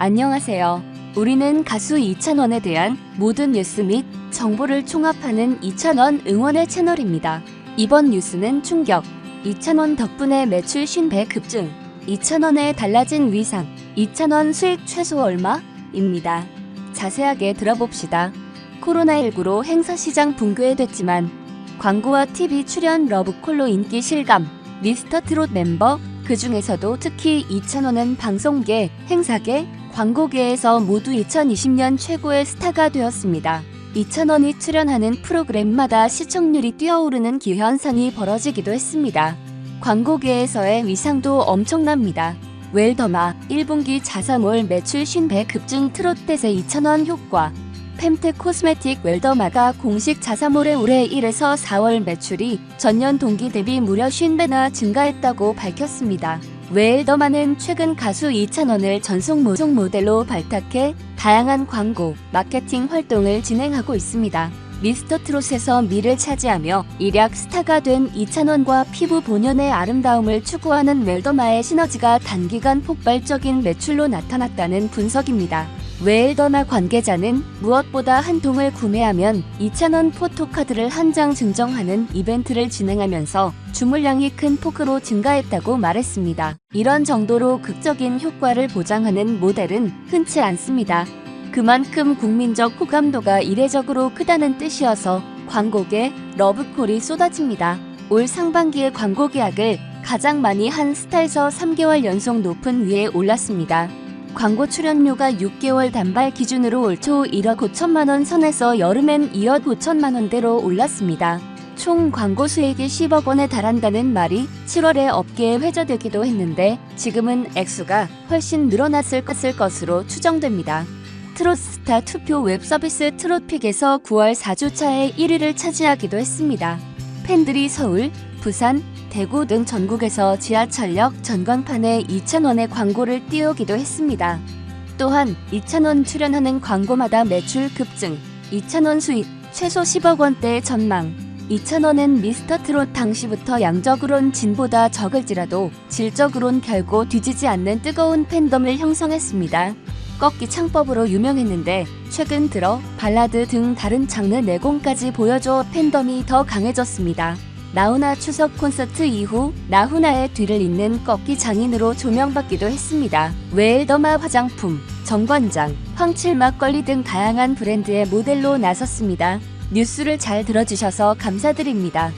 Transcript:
안녕하세요. 우리는 가수 이찬원에 대한 모든 뉴스 및 정보를 총합하는 이찬원 응원의 채널입니다. 이번 뉴스는 충격. 이찬원 덕분에 매출 50배 급증. 이찬원의 달라진 위상. 이찬원 수익 최소 얼마?입니다. 자세하게 들어봅시다. 코로나19로 행사 시장 붕괴됐지만 광고와 TV 출연 러브콜로 인기 실감. 미스터 트롯 멤버 그 중에서도 특히 이찬원은 방송계, 행사계, 광고계에서 모두 2020년 최고의 스타가 되었습니다. 이찬원이 출연하는 프로그램마다 시청률이 뛰어오르는 기현상이 벌어지기도 했습니다. 광고계에서의 위상도 엄청납니다. 웰더마 1분기 자사몰 매출 50배 급증 트롯 대세 2,000원 효과 fem테 코스메틱 웰더마가 공식 자사몰의 올해 1에서 4월 매출이 전년 동기 대비 무려 50배나 증가했다고 밝혔습니다. 웰더마는 최근 가수 이찬원을 전속 모종 모델로 발탁해 다양한 광고, 마케팅 활동을 진행하고 있습니다. 미스터 트롯에서 미를 차지하며 일약 스타가 된 이찬원과 피부 본연의 아름다움을 추구하는 웰더마의 시너지가 단기간 폭발적인 매출로 나타났다는 분석입니다. 웰더마 관계자는 무엇보다 한 통을 구매하면 2,000원 포토카드를 한 장 증정하는 이벤트를 진행하면서 주물량이 큰 폭으로 증가했다고 말했습니다. 이런 정도로 극적인 효과를 보장하는 모델은 흔치 않습니다. 그만큼 국민적 호감도가 이례적으로 크다는 뜻이어서 광고계 러브콜이 쏟아집니다. 올 상반기의 광고 계약을 가장 많이 한 스타에서 3개월 연속 높은 위에 올랐습니다. 광고 출연료가 6개월 단발 기준으로 올 초 1억 5천만 원 선에서 여름엔 2억 5천만 원대로 올랐습니다. 총 광고 수익이 10억 원에 달한다는 말이 7월에 업계에 회자되기도 했는데 지금은 액수가 훨씬 늘어났을 것으로 추정됩니다. 트롯스타 투표 웹 서비스 트롯픽에서 9월 4주차에 1위를 차지하기도 했습니다. 팬들이 서울, 부산, 대구 등 전국에서 지하철역 전광판에 2,000원의 광고를 띄우기도 했습니다. 또한 2,000원 출연하는 광고마다 매출 급증, 2,000원 수익, 최소 10억 원대의 전망, 2,000원은 미스터 트롯 당시부터 양적으론 진보다 적을지라도 질적으론 결코 뒤지지 않는 뜨거운 팬덤을 형성했습니다. 꺾기 창법으로 유명했는데 최근 들어 발라드 등 다른 장르 내공까지 보여줘 팬덤이 더 강해졌습니다. 나훈아 추석 콘서트 이후 나훈아의 뒤를 잇는 꺾기 장인으로 조명받기도 했습니다. 웰더마 화장품, 정관장, 황칠 막걸리 등 다양한 브랜드의 모델로 나섰습니다. 뉴스를 잘 들어주셔서 감사드립니다.